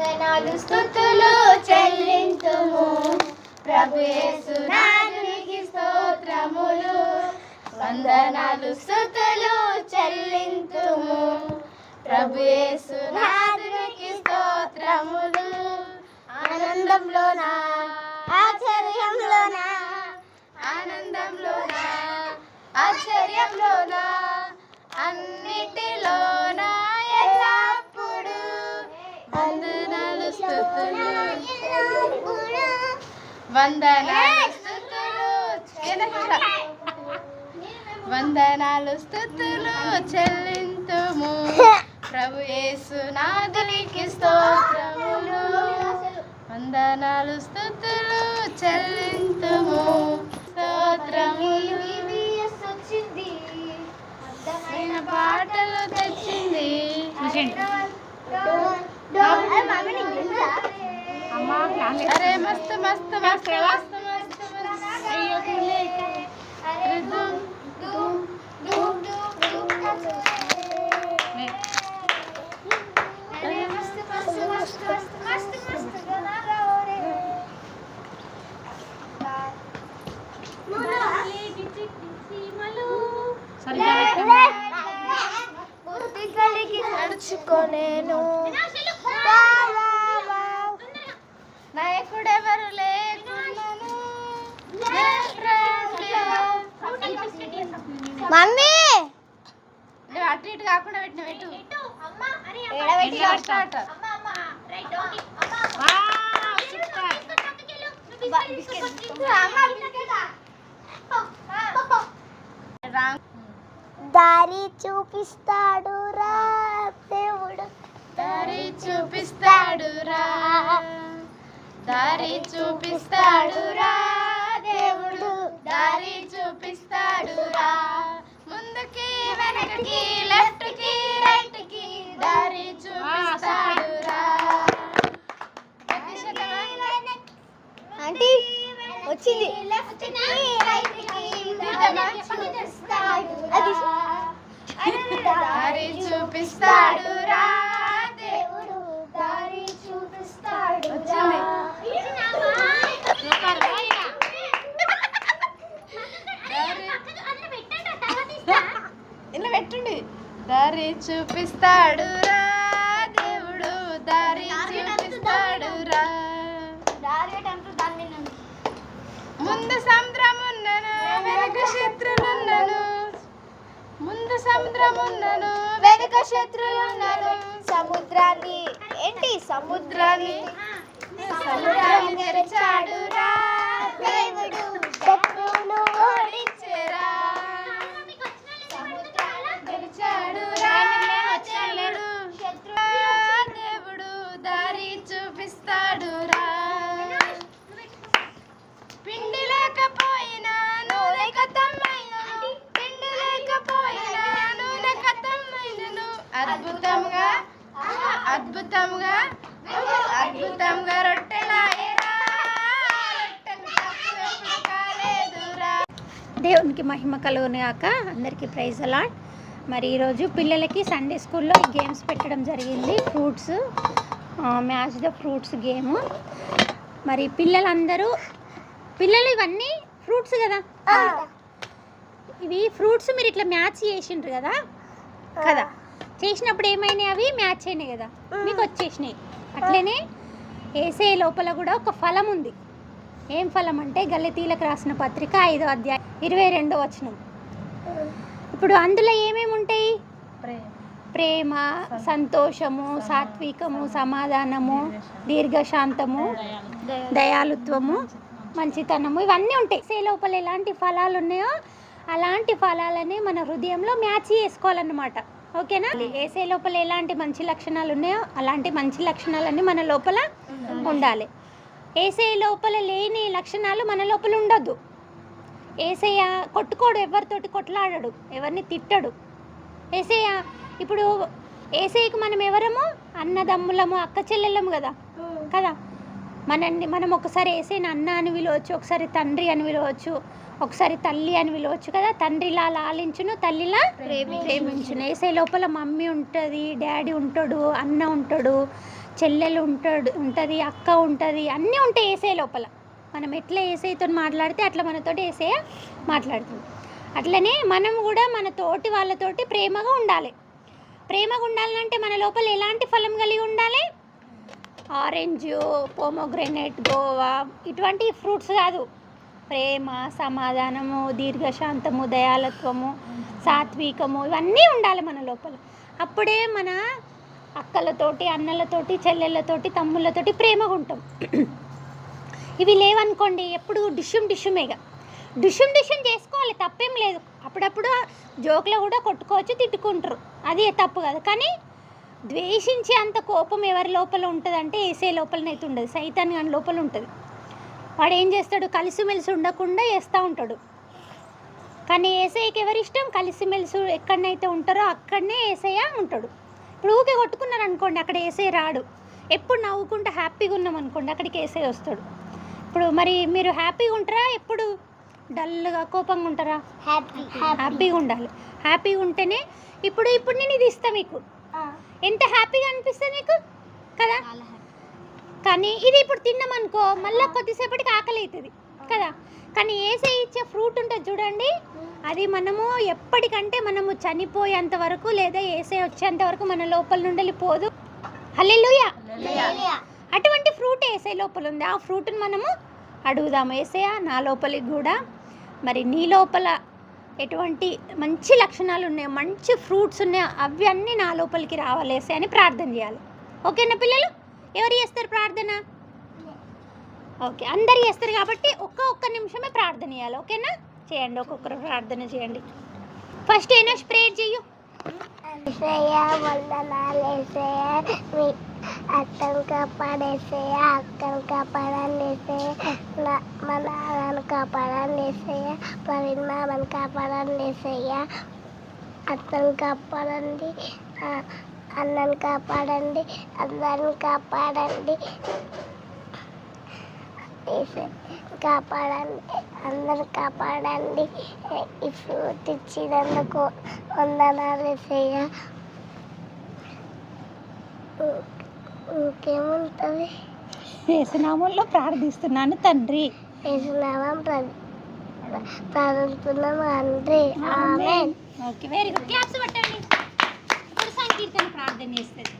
వందనాలు స్థుతులు చెల్లింతుము. ప్రభు యేసునాథునికి స్తోత్రములు. వందనాలు స్థుతులు చెల్లింతుము. ప్రభు యేసునాథునికి స్తోత్రములు. ఆనందంలోనా? ఆశ్చర్యంలోనా? ఆనందంలోనా? ఆశ్చర్యంలోనా? అన్నిటిలోనా? వందనాలు. వందనాలు స్థుతులు చెల్లింతుము. ప్రభు యేసునాథునికి స్తోత్రములు. వందనాలు స్థుతులు చెల్లింతుము. స్తోత్రములు. పాటలు తెచ్చింది. అరే మస్తు మస్తు మస్తు మస్తు మస్తు మస్తు రిధం. మమ్మీ! నువ్వు అటు ఇటు కాకుండా పెట్టిన పెట్టు. ఇట్లా స్టార్ట్. రాంగ్. దారి చూపిస్తాడు రా దేవుడు. దారి చూపిస్తాడు రా. దారి చూపిస్తాడు రా దేవుడు దారి చూపిస్తాడు రా ముందుకి వెనకకి లెఫ్ట్కి రైట్కి దారి చూపిస్తాడు రా ప్రతి శతమానం ఆంటీ వచ్చింది అది దారి చూపిస్తాడు రా దేవుడు దారి చూపిస్తాడు వచ్చింది. ఇలా పెట్టండి దారి చూపిస్తాడు రా దేవుడు దారి చూపిస్తాడు రా ముందు సముద్రం ఉన్నను వెనక శత్రులున్నను ముందు సముద్రం ఉన్నను వెనక శత్రులున్నను సముద్రాన్ని ఏంటి సముద్రాన్ని? సముద్రాన్ని తెరిచాడు రా దేవుడు శత్రువును ఓడించెరా. తెరిచాడు రా చెల్లెడు. దేవుడు దారి చూపిస్తాడు రా పిండి లేకపోయినా నూనె కథమైనను పిండి లేకపోయినా నూనె కథమైనను అద్భుతంగా అద్భుతంగా అద్భుతంగా రొట్టెలాయరా రొట్టెలు తక్కువ ఎప్పుడు కాలేదురా దేవునికి మహిమ కలుగునాక అందరికీ ప్రైజ్ అలాట్ మరి ఈరోజు పిల్లలకి సండే స్కూల్లో గేమ్స్ పెట్టడం జరిగింది fruits match the fruits game. మరి పిల్లలందరూ పిల్లలు ఇవన్నీ ఫ్రూట్స్ కదా? ఇవి ఫ్రూట్స్ మీరు ఇట్లా మ్యాచ్ చేసిండ్రు కదా? కదా? చేసినప్పుడు ఏమైనాయి అవి? మ్యాచ్ అయినాయి కదా? మీకు వచ్చేసినాయి. అట్లనే వేసే లోపల కూడా ఒక ఫలం ఉంది. ఏం ఫలం అంటే గల్లతీలకు రాసిన పత్రిక ఐదో అధ్యాయం ఇరవై రెండో వచనం. ఇప్పుడు అందులో ఏమేమి ఉంటాయి? ప్రేమ సంతోషము సాత్వికము సమాధానము దీర్ఘశాంతము దయాలుత్వము మంచితనము ఇవన్నీ ఉంటాయి. సే లోపల ఎలాంటి ఫలాలు ఉన్నాయో అలాంటి ఫలాలని మన హృదయంలో మ్యాచ్ చేసుకోవాలన్నమాట. ఓకేనా? ఏసే లోపల ఎలాంటి మంచి లక్షణాలు ఉన్నాయో అలాంటి మంచి లక్షణాలన్నీ మన లోపల ఉండాలి. ఏసే లోపల లేని లక్షణాలు మన లోపల ఉండొద్దు. ఏసయ్య కొట్టుకోడు ఎవరితోటి కొట్లాడడు ఎవరిని తిట్టడు. ఏసయ్య ఇప్పుడు ఏసయ్యకి మనం ఎవరము? అన్నదమ్ములము అక్క చెల్లెళ్ళము కదా? కదా? మనల్ని మనం ఒకసారి ఏసైన అన్న అని పిలవచ్చు ఒకసారి తండ్రి అని పిలవచ్చు ఒకసారి తల్లి అని పిలవచ్చు కదా? తండ్రిలా లాలించును తల్లిలా ప్రేమించును. ఏసై లోపల మమ్మీ ఉంటుంది డాడీ ఉంటాడు అన్న ఉంటాడు చెల్లెలు ఉంటాడు ఉంటుంది అక్క ఉంటుంది అన్నీ ఉంటాయి ఏసై లోపల. మనం ఎట్లా ఏసైతో మాట్లాడితే అట్లా మనతోటి ఏసయ్య మాట్లాడుతుంది. అట్లనే మనం కూడా మన తోటి వాళ్ళతోటి ప్రేమగా ఉండాలి. ప్రేమగా ఉండాలంటే మన లోపల ఎలాంటి ఫలం కలిగి ఉండాలి? ఆరెంజ్ పోమోగ్రెనేట్ గోవా ఇటువంటి ఫ్రూట్స్ కాదు. ప్రేమ సమాధానము దీర్ఘశాంతము దయాలత్వము సాత్వికము ఇవన్నీ ఉండాలి మన లోపల. అప్పుడే మన అక్కలతోటి అన్నలతోటి చెల్లెళ్ళతోటి తమ్ముళ్ళతోటి ప్రేమగా ఉంటాం. ఇవి లేవనుకోండి ఎప్పుడు డిష్యూమ్ డిష్యూమేగా డిష్యూమ్ డిష్యూమ్ చేసుకోవాలి తప్పేం లేదు. అప్పుడప్పుడు జోకులో కూడా కొట్టుకోవచ్చు తిట్టుకుంటారు. అది తప్పు కాదు. కానీ ద్వేషించే అంత కోపం ఎవరి లోపల ఉంటుందంటే ఏసే లోపలనైతే ఉండదు. సైతాన్ కానీ లోపల ఉంటుంది. వాడు ఏం చేస్తాడు? కలిసిమెలిసి ఉండకుండా వేస్తూ ఉంటాడు. కానీ ఏసఐకి ఎవరిష్టం? కలిసిమెలిసి ఎక్కడనైతే ఉంటారో అక్కడనే ఏసయ్య ఉంటాడు. ఇప్పుడు ఊకే కొట్టుకున్నారు అనుకోండి అక్కడ ఏసఐ రాడు. ఎప్పుడు నవ్వుకుంటూ హ్యాపీగా ఉన్నాం అనుకోండి అక్కడికి ఏసఐ వస్తాడు. ఇప్పుడు మరి మీరు హ్యాపీగా ఉంటారా? ఎప్పుడు? డల్గా కోపంగా ఉంటారా? హ్యాపీ హ్యాపీగా ఉండాలి. హ్యాపీగా ఉంటేనే ఇప్పుడు ఇప్పుడు నేను ఇది ఇస్తా మీకు. ఎంత హ్యాపీగా అనిపిస్తుంది మీకు కదా? కానీ ఇది ఇప్పుడు తిన్నామనుకో మళ్ళీ కొద్దిసేపటికి ఆకలి అవుతుంది. కదా? కానీ ఏసే ఇచ్చే ఫ్రూట్ ఉంటుంది చూడండి. అది మనము ఎప్పటికంటే మనము చనిపోయేంత వరకు లేదా ఏసే వచ్చేంత వరకు మన లోపల నుండి వెళ్ళిపోదు. హల్లెలూయా. అటువంటి ఫ్రూట్ ఏసే లోపల ఉంది ఆ ఫ్రూట్ని మనము అడుగుదాము. ఏసయా నా లోపలికి కూడా. మరి నీ లోపల ఎటువంటి మంచి లక్షణాలు ఉన్నాయి మంచి ఫ్రూట్స్ ఉన్నాయి అవి అన్నీ నా లోపలికి రావాలి ఏసే అని ప్రార్థన చేయాలి. ఓకేనా పిల్లలు? ఎవరు చేస్తారు ప్రార్థన? ఓకే అందరు చేస్తారు కాబట్టి ఒక్క ఒక్క నిమిషమే ప్రార్థన చేయాలి. ఓకేనా? చేయండి ఒక్కొక్కరు ప్రార్థన చేయండి. ఫస్ట్ ఏనా స్ప్రే చెయ్యు? ఏసయ్య వందనాలు ఏసయ్య మీ అత్తను కాపాడేసయ్య అక్కను కాపాడండి మా నాన్నను కాపాడండి ప్రవీణ్ పరిణామను కాపాడండి అత్తను కాపాడండి అన్నను కాపాడండి అందరిని కాపాడండి కాపాడండి అందరు కాపాడండి ఈ ఫ్రూట్ ఇచ్చినందుకు వందనాలు చేయ ఇంకేముంటుంది? యేసునామంలో ప్రార్థిస్తున్నాను తండ్రి. వేసినామం ప్రార్థిస్తున్నాం తండ్రి. Amen. Okay very good. Claps పట్టండి. ఇప్పుడు సంకీర్తన ప్రార్థన చేస్తుంది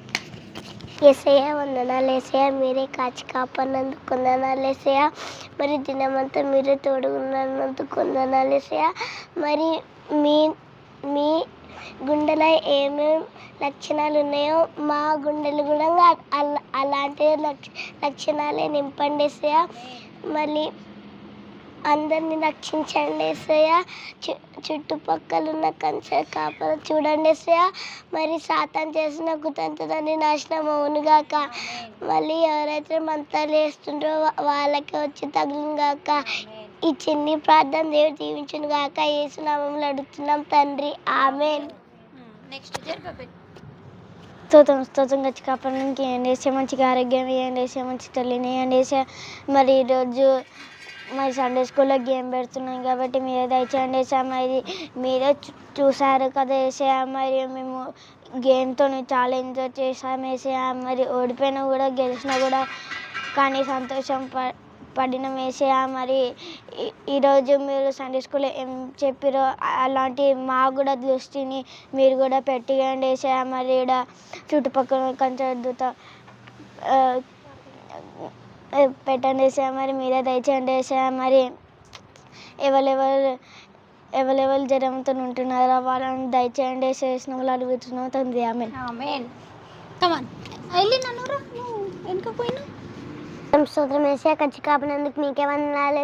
ఏసయ్య వందనాలు ఏసయ్య. మీరే కాచి కాపాడినందుకు వందనాలు ఏసయ్య. మరి దినమంతా మీరే తోడుకున్నందుకు వందనాలు ఏసయ్య. మరి మీ మీ గుండెలో ఏమేం లక్షణాలు ఉన్నాయో మా గుండెలు కూడా అలాంటి లక్షణాలే నింపండి సయ మళ్ళీ అందరిని రక్షించండి ఏసయ్య చు చుట్టుపక్కల ఉన్న కంచె కాపలు చూడండి ఏసయ్య మరి సాతాన్ చేసిన కుతంత్రాన్ని నాశనం అవునుగాక మళ్ళీ ఎవరైతే మంతాలు వేస్తుంటారో వాళ్ళకి వచ్చి తగులుగాక ఈ చిన్ని ప్రార్థన దేవుడు దీవించును గాక. ఏసునామంలో అడుగుతున్నాం తండ్రి ఆమెన్. నెక్స్ట్ స్తోత్రం స్తోత్రం గచ్చి కాపాడడానికి ఏం చేసే మంచిగా ఆరోగ్యం ఏం చేసే మంచి తల్లిని ఏం చేసే? మరి ఈరోజు మరి సండే స్కూల్లో గేమ్ పెడుతున్నాం కాబట్టి మీరే దయచేయండి వేసా మరి మీరే చూ- చూసారు కదా వేసా మరి మేము గేమ్తో చాలా ఎంజాయ్ చేసాం వేసా మరి ఓడిపోయినా కూడా గెలిచినా కూడా కానీ సంతోషం ప పడిన వేసా మరి? ఈ- ఈరోజు మీరు సండే స్కూల్ ఏం చెప్పిరో? అలాంటి మా కూడా దృష్టిని మీరు కూడా పెట్టియండి వేసా మరి ఈడ? చుట్టుపక్కల కొంచెం దూత పెట్టండి వేసా మరి? మీరే దయచేయండి వేసా మరి? ఎవరెవరు ఎవరెవరు జ్వరంతో ఉంటున్నారో వాళ్ళని దయచేయండి చేసిన వాళ్ళు అడుగుతున్నాం తండ్రి. ఆమె ఆమెన్. కమాన్ వెళ్ళి నన్ను రా. పోయినా. స్తోత్రం వేసా ఖర్చు కాపినందుకు మీకే వందనాలు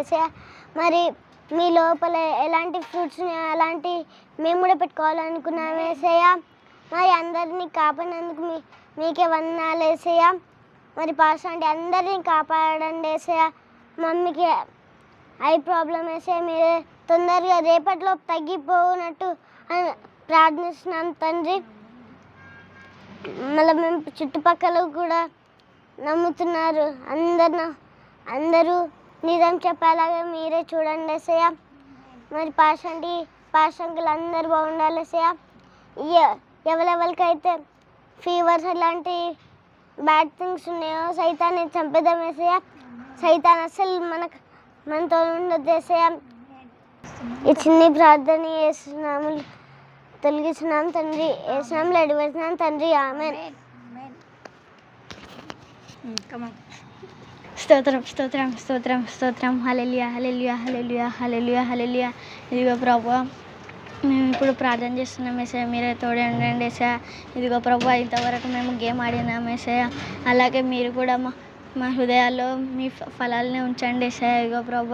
మరి మీ లోపల ఎలాంటి ఫ్రూట్స్ అలాంటి మేము కూడా పెట్టుకోవాలనుకున్నాం వేసేయ మరి అందరినీ కాపాడినందుకు మీ మీకే వందనాలు వేసయ్యా మరి పాస్ అంటే అందరినీ కాపాడండి వేసేయ మమ్మీకి ఐ ప్రాబ్లం వేసే మీరు తొందరగా రేపట్లో తగ్గిపోనట్టు ప్రార్థిస్తున్నాం తండ్రి. మళ్ళీ మేము చుట్టుపక్కల కూడా నమ్ముతున్నారు. అందరు అందరూ నిజం చెప్పేలాగా మీరే చూడండి ఎసయ్య మరి పాషంటి పాషంకులు అందరూ బాగుండాలి ఎసయ్య ఎవరెవరికైతే ఫీవర్స్ అలాంటి బ్యాడ్ థింగ్స్ ఉన్నాయో సైతాన్ని చంపేద్దాం ఎసయ్య సైతాన్ అసలు మనకు మనతో ఉండదు ఎసయ్య ఈ చిన్ని ప్రార్థన చేస్తున్నాము తొలగిస్తున్నాం తండ్రి. వేసినాం అడివేసినాం తండ్రి. ఆమె స్తోత్రం స్తోత్రం స్తోత్రం స్తోత్రం. Hallelujah hallelujah hallelujah hallelujah hallelujah ఇదిగో ప్రభు మేము ఇప్పుడు ప్రార్థన చేస్తున్నాం ఏసయ్య. మీరే తోడే ఉండండి ఏసయ్య. ఇదిగో ప్రభు ఇంతవరకు మేము గేమ్ ఆడినాం ఏసయ్య. అలాగే మీరు కూడా మా మా హృదయాల్లో మీ ఫ- ఫలాల్ని ఉంచండి ఏసయ్య. ఇదిగో ప్రభు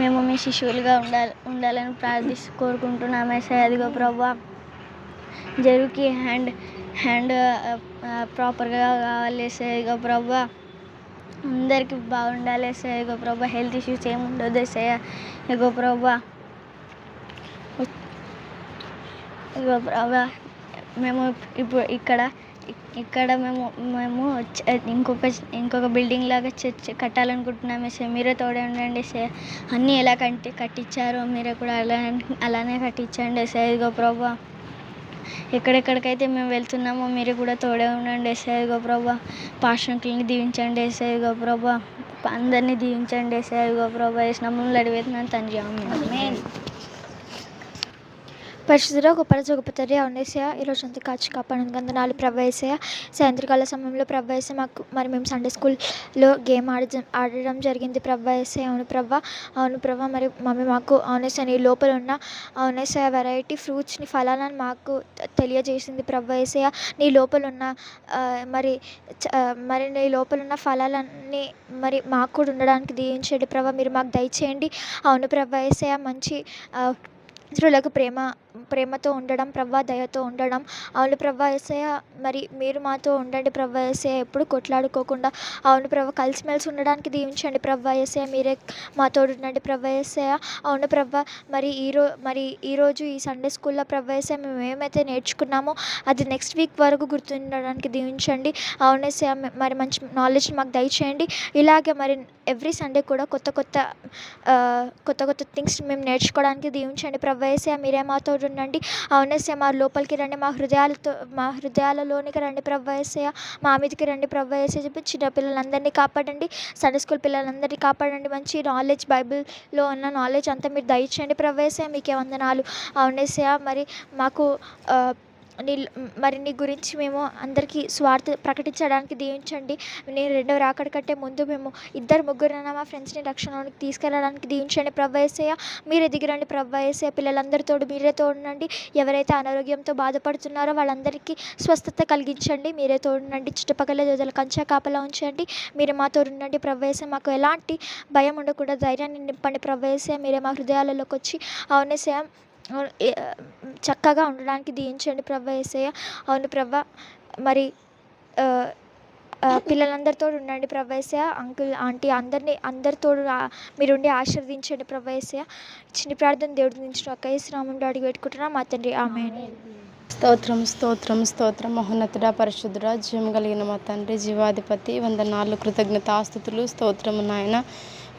మేము మీ శిశువులుగా ఉండాలి ఉండాలని ప్రార్థిస్తూ కోరుకుంటున్నాం ఏసయ్య. ఇదిగో ప్రభు జరుకి హ్యాండ్ హ్యాండ్ ప్రాపర్గా కావాలి ఏసయ్య ఇదిగో ప్రభు బాగుండాలి ఏసయ్య ప్రభా. హెల్త్ ఇష్యూస్ ఏమి ఉండదు ఏసయ్య ఇగో ప్రభా. ఇగో ప్రభా మేము ఇప్పుడు ఇక్కడ ఇక్కడ మేము మేము ఇంకొక ఇంకొక బిల్డింగ్ లాగా చర్చ్ కట్టాలనుకుంటున్నాం సే మీరే తోడే ఉండండి సే అన్నీ ఎలా కట్టి కట్టించారో మీరే కూడా అలా అలానే కట్టించండి సార్ ఇదిగో ప్రభా. ఎక్కడెక్కడికైతే మేము వెళ్తున్నామో మీరు కూడా తోడే ఉండండి సార్ ఇగో ప్రభా. పాషంకుల్ని దీవించండి సార్ ఇగో అందరినీ దీవించండి సార్ ఇగో ప్రభా. వేసినప్పుడు అడివేతున్నాను తండ్రి. ఆమేన్. పరిశుద్ధులో గొప్ప గొప్ప తండ్రి అవునేసయ ఈరోజు అంతా కాచి కాపాడు గంధనాలు ప్రవేశయ సాయంత్రకాల సమయంలో ప్రవేశ మాకు మరి మేము సండే స్కూల్లో గేమ్ ఆడ ఆడడం జరిగింది ప్రవేశయ అవును ప్రవ్వ అవును ప్రవ్వ మరి మమ్మీ మాకు అవునేసయ నీ లోపల ఉన్న అవునేసయ వెరైటీ ఫ్రూట్స్ని ఫలాలను మాకు తెలియజేసింది ప్రవేశయ నీ లోపల ఉన్న మరి చ- మరి నీ లోపల ఉన్న ఫలాలన్నీ మరి మాకు కూడా ఉండడానికి దీవించండి ప్రభా. మీరు మాకు దయచేయండి. అవును ప్రభా ఏసయ మంచి ఇతరులకు ప్రేమ ప్రేమతో ఉండడం ప్రభా దయతో ఉండడం. అవును ప్రవ్వా ఏసయ్య మరి మీరు మాతో ఉండండి ప్రవ్వా ఏసయ్య ఎప్పుడు కొట్లాడుకోకుండా. అవును ప్రవ్వ కలిసిమెలిసి ఉండడానికి దీవించండి ప్రవ్వా ఏసయ్య మీరే మాతో ఉండండి ప్రవ్వా ఏసయ్య. అవును ప్రవ్వ మరి ఈరో మరి ఈరోజు ఈ సండే స్కూల్లో ప్రవ్వా ఏసయ్య మేము ఏమైతే నేర్చుకున్నామో అది నెక్స్ట్ వీక్ వరకు గుర్తుండడానికి దీవించండి. అవును మరి మంచి నాలెడ్జ్ మాకు దయచేయండి. ఇలాగే మరి ఎవ్రీ సండే కూడా కొత్త కొత్త కొత్త కొత్త థింగ్స్ మేము నేర్చుకోవడానికి దీవించండి ప్రభా ఏసయ్య మీరే మాతో ఉండండి. అవునేసే మా లోపలికి రండి. మా హృదయాలతో మా హృదయాలలోనికి రండి ప్రభా మా మీదకి రండి ప్రభా చెప్పి చిన్న పిల్లలందరినీ కాపాడండి. సండే స్కూల్ పిల్లలందరినీ కాపాడండి. మంచి నాలెడ్జ్ బైబిల్లో ఉన్న నాలెడ్జ్ అంతా మీరు దయచేయండి ప్రభా మీకే వందనాలు. అవునేసయ్య మరి మాకు నీ మరి నీ గురించి మేము అందరికీ స్వార్థ ప్రకటించడానికి దీవించండి. నేను రెండవ రాకడ కంటే ముందు మేము ఇద్దరు ముగ్గురైనా మా ఫ్రెండ్స్ని రక్షణలోనికి తీసుకెళ్ళడానికి దీవించండి. ప్రవ్వయసయ్య మీరే దిగిరండి. ప్రవ్వయసయ్య పిల్లలందరితో మీరే తోడునండి. ఎవరైతే అనారోగ్యంతో బాధపడుతున్నారో వాళ్ళందరికీ స్వస్థత కలిగించండి. మీరే తోడునండి. చుట్టుపక్కల జోదల కంచా కాపలా ఉంచండి. మీరే మా తోడునండి. ప్రవేశం మాకు ఎలాంటి భయం ఉండకుండా ధైర్యాన్ని నింపండి. ప్రవేశం మీరే మా హృదయాలలోకి వచ్చి అవునేసయ చక్కగా ఉండడానికి దీవించండి ప్రభా ఏసయ్య. అవును ప్రభా మరి పిల్లలందరితో ఉండండి ప్రభేసయ అంకుల్ ఆంటీ అందరినీ అందరితో మీరుండి ఆశీర్వదించండి ప్రభేసయ చిన్న ప్రార్థన దేవుడి నుంచి ఒక శ్రామంలో అడిగి పెట్టుకుంటున్నాం. మా తండ్రి ఆమె స్తోత్రం స్తోత్రం స్తోత్రం. మహోన్నతుడ పరిశుద్ధుడ జీవం కలిగిన మా తండ్రి జీవాధిపతి వందనాలు కృతజ్ఞతాస్థుతులు స్తోత్రము నాయన.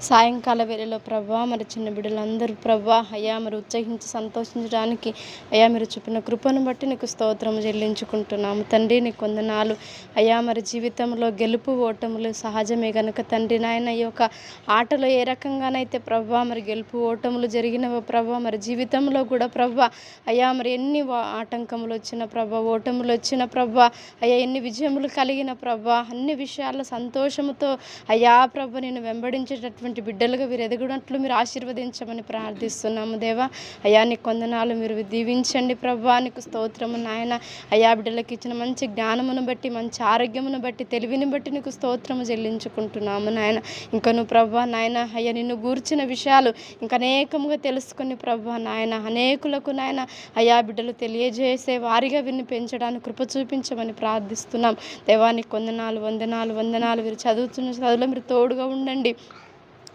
సాయంకాల వేళలో ప్రభా మరి చిన్న బిడ్డలందరూ ప్రభా అయ్యా మరి ఉత్సహించి సంతోషించడానికి అయ్యా మీరు చూపిన కృపను బట్టి నీకు స్తోత్రం చెల్లించుకుంటున్నాము. తండ్రి నీకు వందనాలు అయ్యా మరి జీవితంలో గెలుపు ఓటములు సహజమే గనుక తండ్రి నాయన ఈ యొక్క ఆటలో ఏ రకంగానైతే ప్రభా మరి గెలుపు ఓటములు జరిగినవో ప్రభా మరి జీవితంలో కూడా ప్రభా అయ్యా మరి ఎన్ని ఆటంకములు వచ్చిన ప్రభా ఓటములు వచ్చిన ప్రభా అయ్యా ఎన్ని విజయములు కలిగిన ప్రభా అన్ని విషయాల్లో సంతోషముతో అయ్యా ప్రభ నేను వెంబడించేటటువంటి బిడ్డలుగా వీరు ఎదగడట్లు మీరు ఆశీర్వదించమని ప్రార్థిస్తున్నాము దేవా. అయ్యా నీ కొందనాలు మీరు దీవించండి ప్రభా. నీకు స్తోత్రము నాయన. అయ్యా బిడ్డలకు ఇచ్చిన మంచి జ్ఞానమును బట్టి మంచి ఆరోగ్యమును బట్టి తెలివిని బట్టి నీకు స్తోత్రము చెల్లించుకుంటున్నాము నాయన. ఇంకా నువ్వు ప్రభా నాయన అయ్యా నిన్ను గూర్చిన విషయాలు ఇంకా అనేకముగా తెలుసుకుని ప్రభా నాయన అనేకులకు నాయన అయ్యా బిడ్డలు తెలియజేసే వారిగా వీరిని పెంచడానికి కృప చూపించమని ప్రార్థిస్తున్నాం. దేవానికి వందనాలు వందనాలు వందనాలు. వీరు చదువుతున్న చదువులో మీరు తోడుగా ఉండండి.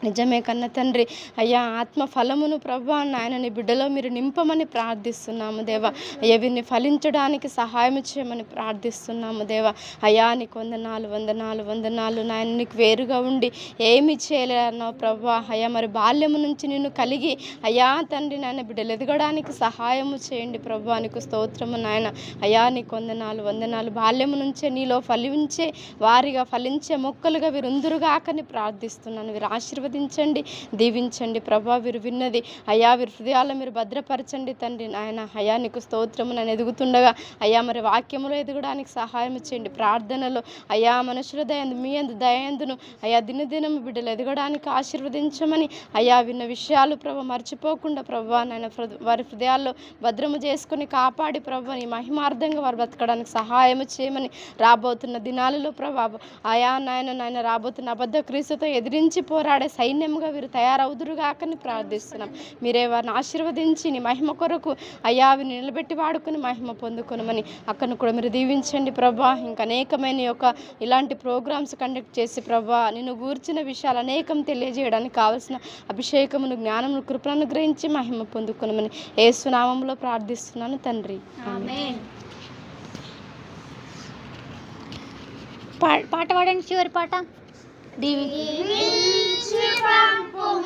నిజమే కన్న తండ్రి. అయ్యా ఆత్మ ఫలమును ప్రభా నాయనని బిడ్డలో మీరు నింపమని ప్రార్థిస్తున్నాము దేవా. అయ్యా వీరిని ఫలించడానికి సహాయం చేయమని ప్రార్థిస్తున్నాము దేవా. అయ్యా నీకు వందనాలు వందనాలు వందనాలు. నాయన నీకు వేరుగా ఉండి ఏమి చేయలేనో ప్రభా. అయ్యా మరి బాల్యము నుంచి నిన్ను కలిగి అయ్యా తండ్రి నాయన బిడ్డలు ఎదగడానికి సహాయము చేయండి ప్రభా. నీకు స్తోత్రము నాయన. అయ్యా నీకు వందనాలు వందనాలు. బాల్యము నుంచే నీలో ఫలించే వారిగా ఫలించే మొక్కలుగా వీరు ఉందురుగాకని ప్రార్థిస్తున్నాను. వీరు ఆశీర్వదించండి దీవించండి. ప్రభా వీరు విన్నది. అయ్యా వీరి హృదయాల్లో మీరు భద్రపరచండి తండ్రి. నాయన అయా నీకు స్తోత్రము నన్ను ఎదుగుతుండగా. అయ్యా మరి వాక్యములో ఎదగడానికి సహాయం చేయండి. ప్రార్థనలో అయ్యా మనుషుల దయందు మీ అందు దయందును. అయ్యా దినదినం బిడ్డలు ఎదగడానికి ఆశీర్వదించమని. అయ్యా విన్న విషయాలు ప్రభ మర్చిపోకుండా ప్రభా నాయన వారి హృదయాల్లో భద్రము చేసుకుని కాపాడి ప్రభు నీ మహిమార్థంగా వారు బ్రతకడానికి సహాయం చేయమని. రాబోతున్న దినాలలో ప్రభా ఆయా నాయన నాయన రాబోతున్న అబద్ధ క్రీస్తుతో ఎదిరించి పోరాడే సైన్యంగా వీరు తయారవుదురుగాకని ప్రార్థిస్తున్నాం. మీరే వారిని ఆశీర్వదించి నీ మహిమ కొరకు అయ్యా అవి నిలబెట్టి వాడుకుని మహిమ పొందుకొనమని అక్కను కూడా మీరు దీవించండి ప్రభా. ఇంకా అనేకమైన యొక్క ఇలాంటి ప్రోగ్రామ్స్ కండక్ట్ చేసి ప్రభా నిన్ను గూర్చిన విషయాలు అనేకం తెలియజేయడానికి కావలసిన అభిషేకమును జ్ఞానమును కృపను గ్రహించి మహిమ పొందుకొనమని ఏసునామంలో ప్రార్థిస్తున్నాను తండ్రి. పాట పాడండి చివరి పాట. Divinity from Puma.